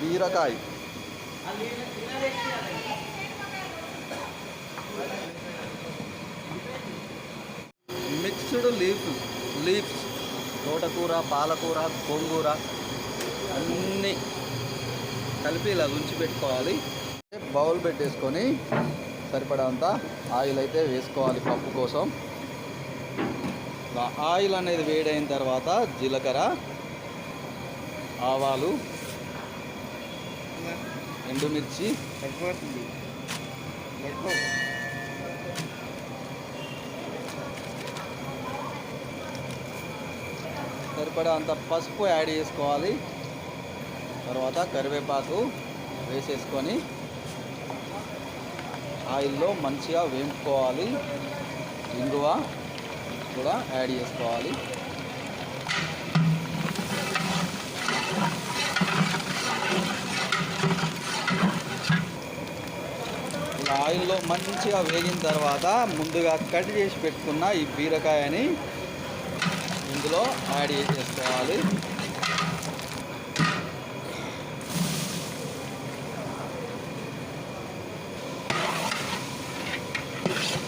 బీరకాయ. Mixed leaf leaves తోటకూర పాలకూర గోంగూర అన్నీ కలిపి ఇలా ఉంచి పెట్టుకోవాలి. బౌల్ పెట్టేసుకొని సరిపడంత ఆయిల్ అయితే వేసుకోవాలి పప్పు కోసం. ఆయిల్ అనేది వేడైన తర్వాత జీలకర్ర ఆవాలు ఎండుమిర్చి. సరిపోతుంది సరిపడా అంత పసుపు యాడ్ చేసుకోవాలి. తర్వాత కరివేపాకు వేసేసుకొని ఆయిల్లో మంచిగా వేయించుకోవాలి ఇంగువ కూడా యాడ్ చేసుకోవాలి. ఆయిల్లో మంచిగా వేగిన తర్వాత ముందుగా కట్ చేసి పెట్టుకున్న ఈ బీరకాయని ఇందులో యాడ్ చేసేసుకోవాలి.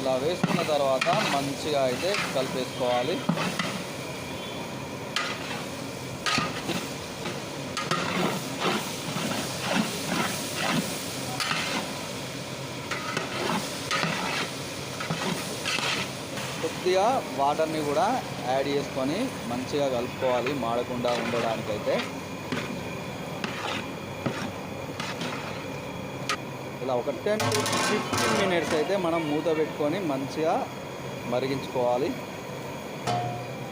ఇలా వేసుకున్న తర్వాత మంచిగా అయితే కలిపేసుకోవాలి. కొద్దిగా వాటర్ని కూడా యాడ్ చేసుకొని మంచిగా కలుపుకోవాలి మాడకుండా ఉండడానికైతే. ఇలా ఒక టెన్ ఫిఫ్టీన్ మినిట్స్ అయితే మనం మూత పెట్టుకొని మంచిగా మరిగించుకోవాలి.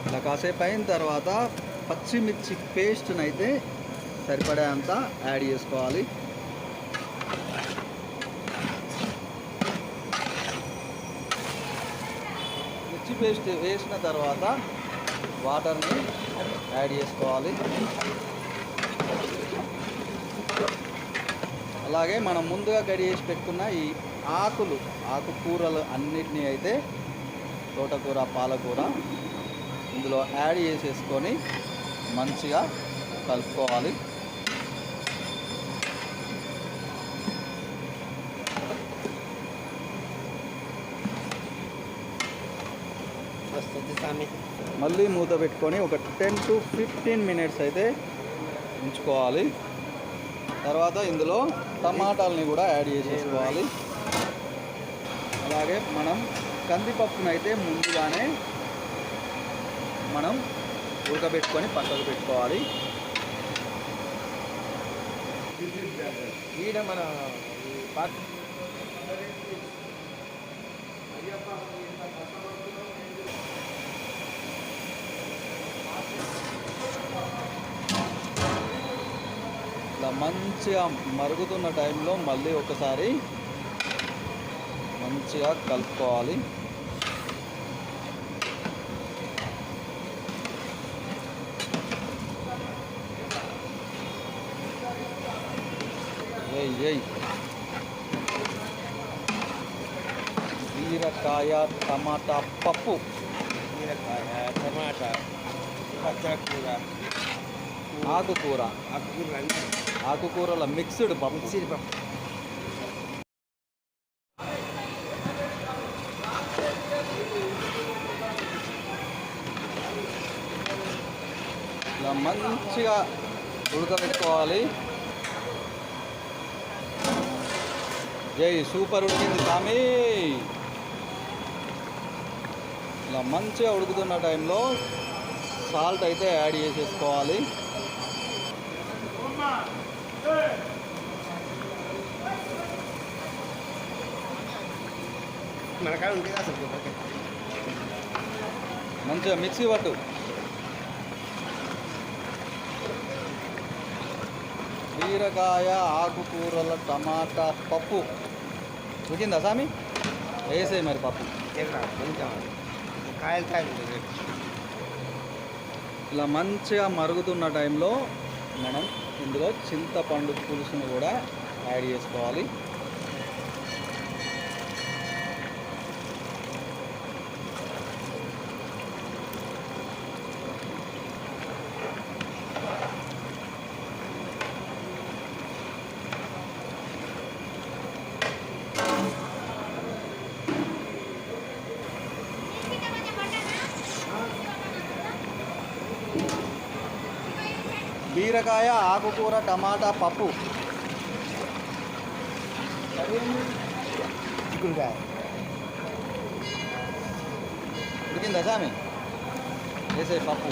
ఇలా కాసేపు అయిన తర్వాత పచ్చిమిర్చి పేస్ట్ని అయితే సరిపడేంత యాడ్ చేసుకోవాలి. మిర్చి పేస్ట్ వేసిన తర్వాత వాటర్ని యాడ్ చేసుకోవాలి. అలాగే మనం ముందుగా కడి చేసి పెట్టుకున్న ఈ ఆకులు ఆకుకూరలు అన్నిటినీ అయితే తోటకూర పాలకూర ఇందులో యాడ్ చేసేసుకొని మంచిగా కలుపుకోవాలి. వస్తుంది స్వామి మళ్ళీ మూత పెట్టుకొని ఒక టెన్ టు ఫిఫ్టీన్ మినిట్స్ అయితే ఉంచుకోవాలి. తర్వాత ఇందులో టమాటాలని కూడా యాడ్ చేసేసుకోవాలి. అలాగే మనం కందిపప్పును అయితే ముందుగానే మనం ఉడకబెట్టుకొని పక్కకు పెట్టుకోవాలి. ఈడ మన ఈ ఇలా మంచిగా మరుగుతున్న టైంలో మళ్ళీ ఒకసారి మంచిగా కలుపుకోవాలి. బీరకాయ టమాటా పప్పు. బీరకాయ టమాటా పచ్చకూర ఆకుకూర. ఆకుకూర ఆకుకూరల మిక్స్డ్ పప్పు. ఇలా మంచిగా ఉడకబెట్టుకోవాలి. జై సూపర్ ఉడికింది స్వామి. ఇలా మంచిగా ఉడుకుతున్న టైంలో సాల్ట్ అయితే యాడ్ చేసేసుకోవాలి. ఉంటుంది అసలు మంచిగా మిక్సీ పట్టు. బీరకాయ ఆకుకూరల టమాటా పప్పు. ఉడికిందా స్వామి వేసేయి మరి పప్పు. కాయలు కాయలు ఇలా మంచిగా మరుగుతున్న టైంలో మనం ఇందులో చింతపండు పులుసును కూడా యాడ్ చేసుకోవాలి. బీరకాయ ఆకుకూర టమాటా పప్పు. చిక్కుడుకాయ. ఉడికిందా సామి వేసే పప్పు.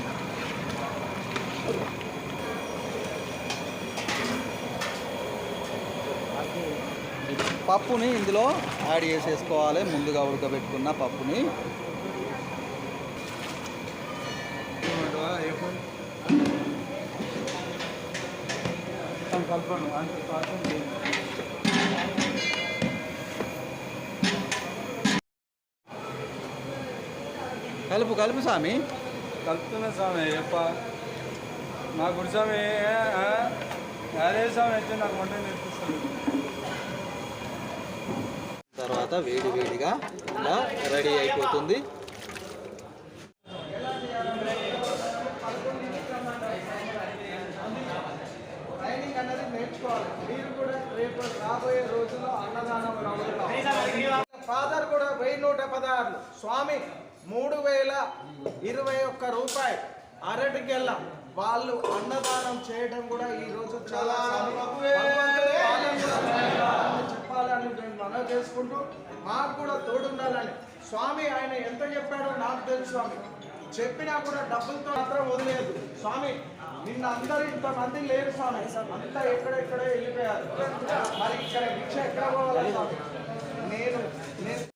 పప్పుని ఇందులో యాడ్ చేసేసుకోవాలి. ముందుగా ఉడకబెట్టుకున్న పప్పుని. కలపను పాఠం కలుపు కలుపు సామి కలుపుతున్నా స్వామి చెప్ప నా గురుస్వామి అదే స్వామి అయితే నాకు వంట నేర్పిస్తాను తర్వాత వేడి వేడిగా ఇలా రెడీ అయిపోతుంది. మీరు కూడా రేపు రాబోయే రోజుల్లో అన్నదానం ఫాదర్ కూడా వెయ్యి నూట పదహారు స్వామి మూడు వేల ఇరవై ఒక్క రూపాయి అరటికెళ్ళ. వాళ్ళు అన్నదానం చేయడం కూడా ఈ రోజు చాలా చెప్పాలని నేను చేసుకుంటూ మాకు కూడా తోడుండాలని. స్వామి ఆయన ఎంత చెప్పాడో నాకు తెలుసు స్వామి. చెప్పినా కూడా డబ్బులతో మాత్రం వదిలేదు. స్వామి నిన్న అందరూ ఇంతమంది లేరు స్వామి. అంతా ఎక్కడెక్కడో వెళ్ళిపోయారు. మరి ఇక్కడ భిక్ష ఎక్కడ పోవాలి స్వామి? నేను